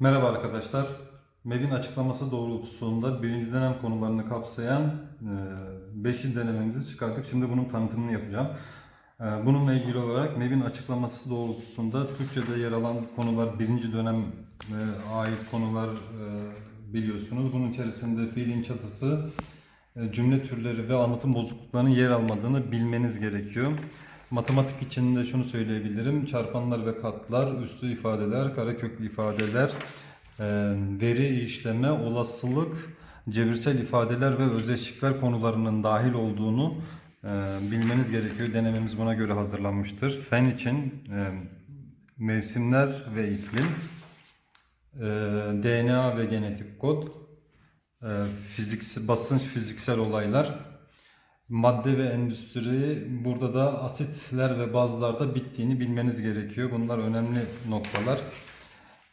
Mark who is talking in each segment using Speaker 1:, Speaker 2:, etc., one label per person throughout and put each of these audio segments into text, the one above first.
Speaker 1: Merhaba arkadaşlar. MEB'in açıklaması doğrultusunda birinci dönem konularını kapsayan 5. denememizi çıkarttık. Şimdi bunun tanıtımını yapacağım. E, Bununla ilgili olarak MEB'in açıklaması doğrultusunda Türkçe'de yer alan konular birinci dönem e, ait konular e, biliyorsunuz. Bunun içerisinde fiilin çatısı, e, cümle türleri ve anlatım bozukluklarının yer almadığını bilmeniz gerekiyor. Matematik için de şunu söyleyebilirim. Çarpanlar ve katlar, üslü ifadeler, kareköklü ifadeler, e, veri işleme, olasılık, cebirsel ifadeler ve özdeşlikler konularının dahil olduğunu e, bilmeniz gerekiyor. Denememiz buna göre hazırlanmıştır. Fen için e, mevsimler ve iklim, DNA ve genetik kod, fiziksel, basınç fiziksel olaylar, madde ve endüstri burada da asitler ve bazlarda bittiğini bilmeniz gerekiyor. Bunlar önemli noktalar.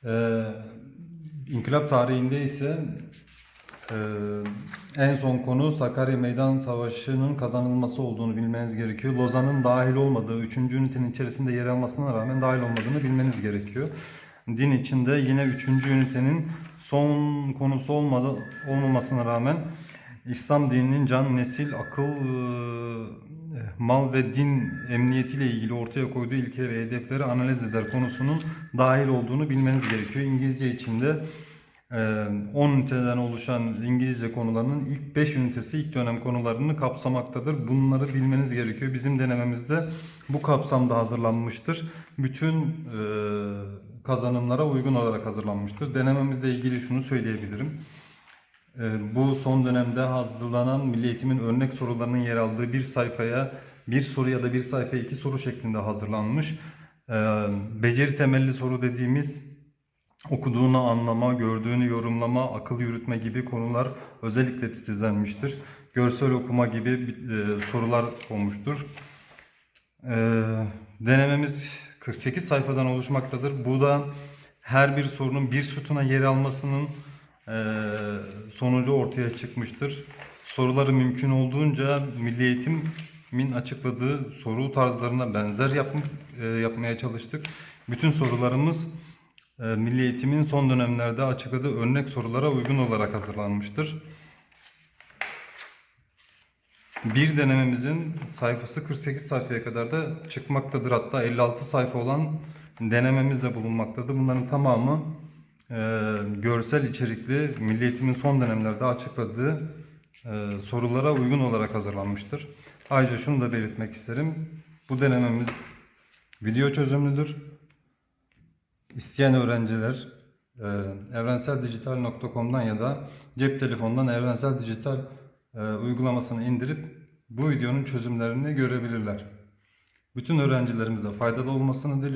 Speaker 1: Ee, İnkılap tarihinde ise e, en son konu Sakarya Meydan Savaşı'nın kazanılması olduğunu bilmeniz gerekiyor. Lozan'ın dahil olmadığı 3. ünitenin içerisinde yer almasına rağmen dahil olmadığını bilmeniz gerekiyor. Din içinde yine 3. ünitenin son konusu olmadı, olmamasına rağmen İslam dininin can, nesil, akıl, e, mal ve din emniyetiyle ilgili ortaya koyduğu ilke ve hedefleri analiz eder konusunun dahil olduğunu bilmeniz gerekiyor. İngilizce içinde e, 10 üniteden oluşan İngilizce konularının ilk 5 ünitesi ilk dönem konularını kapsamaktadır. Bunları bilmeniz gerekiyor. Bizim denememizde bu kapsamda hazırlanmıştır. Bütün e, kazanımlara uygun olarak hazırlanmıştır. Denememizle ilgili şunu söyleyebilirim. Ee, Bu son dönemde hazırlanan Milli Eğitim'in örnek sorularının yer aldığı bir sayfaya bir soru ya da bir sayfaya iki soru şeklinde hazırlanmış. Ee, Beceri temelli soru dediğimiz okuduğunu anlama, gördüğünü yorumlama, akıl yürütme gibi konular özellikle titizlenmiştir. Görsel okuma gibi e, sorular olmuştur. Ee, denememiz 48 sayfadan oluşmaktadır. Bu da her bir sorunun bir sütuna yer almasının sonucu ortaya çıkmıştır. Soruları mümkün olduğunca Milli Eğitim'in açıkladığı soru tarzlarına benzer yapm- e, yapmaya çalıştık. Bütün sorularımız e, Milli Eğitim'in son dönemlerde açıkladığı örnek sorulara uygun olarak hazırlanmıştır. Bir denememizin sayfası 48 sayfaya kadar da çıkmaktadır. Hatta 56 sayfa olan denememiz de bulunmaktadır. Bunların tamamı e, görsel içerikli Milli Eğitim'in son dönemlerde açıkladığı e, sorulara uygun olarak hazırlanmıştır. Ayrıca şunu da belirtmek isterim. Bu denememiz video çözümlüdür. İsteyen öğrenciler e, evrenseldijital.com'dan ya da cep telefonundan Evrensel Dijital e, uygulamasını indirip bu videonun çözümlerini görebilirler. Bütün öğrencilerimize faydalı olmasını diliyorum.